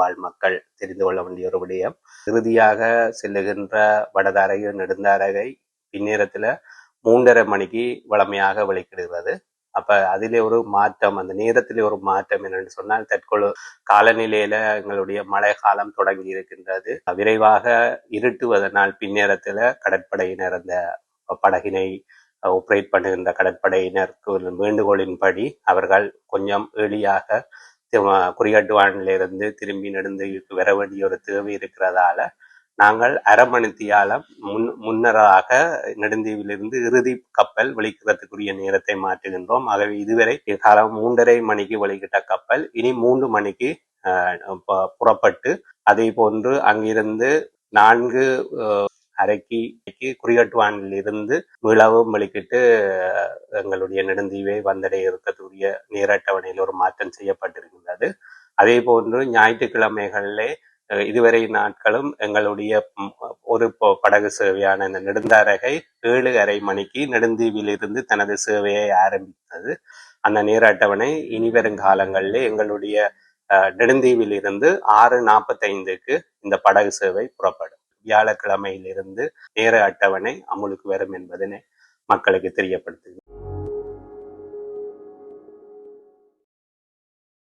வாழ் மக்கள் தெரிந்து கொள்ள வேண்டிய ஒரு விடயம். இறுதியாக செல்லுகின்ற வடதாரகை நெடுந்தாரகை பின்னேரத்துல மூன்றரை மணிக்கு வளமையாக வெளிக்கிடுகிறது. அப்ப அதிலே ஒரு மாற்றம் அந்த நேரத்திலே ஒரு மாற்றம் என்னன்னு சொன்னால் தற்கொலை காலநிலையில எங்களுடைய மழை காலம் தொடங்கி இருக்கின்றது. விரைவாக இருட்டுவதனால் பின்னேரத்துல கடற்படையினர் அந்த படகினை ஆப்ரேட் பண்ணுகின்ற கடற்படையினருக்கு வேண்டுகோளின்படி அவர்கள் கொஞ்சம் எளியாக குறிகாட்டுவானிலிருந்து திரும்பி நெடுந்தீவுக்கு வர வேண்டிய ஒரு தேவை இருக்கிறதால நாங்கள் அரை மணித்தியாலம் முன் முன்னராக நெடுந்தீவிலிருந்து இறுதி கப்பல் வெளிக்கிறதுக்குரிய நேரத்தை மாற்றுகின்றோம். ஆகவே இதுவரை காலம் மூன்றரை மணிக்கு வெளிக்கிட்ட கப்பல் இனி மூன்று மணிக்கு புறப்பட்டு அதே போன்று அங்கிருந்து நான்கு அரைக்கு குறிகட்டுவானிலிருந்து மீளவும் வெளிக்கிட்டு எங்களுடைய நெடுந்தீவை வந்தடைய கூடிய நேர அட்டவணையில் ஒரு மாற்றம் செய்யப்பட்டிருக்கின்றது அதே போன்று ஞாயிற்றுக்கிழமைகளிலே இதுவரை நாட்களும் எங்களுடைய ஒரு படகு சேவையான இந்த நெடுந்தாரகை ஏழு அரை மணிக்கு நெடுந்தீவிலிருந்து தனது சேவையை ஆரம்பித்தது. அந்த நேர அட்டவணை இனி வரும் காலங்களில் எங்களுடைய நெடுந்தீவிலிருந்து ஆறு நாற்பத்தைந்துக்கு இந்த படகு சேவை புறப்படும். வியாழக்கிழமையிலிருந்து நேர அட்டவணை அமுலுக்கு வரும் என்பதனை மக்களுக்கு தெரியப்படுத்துகிறது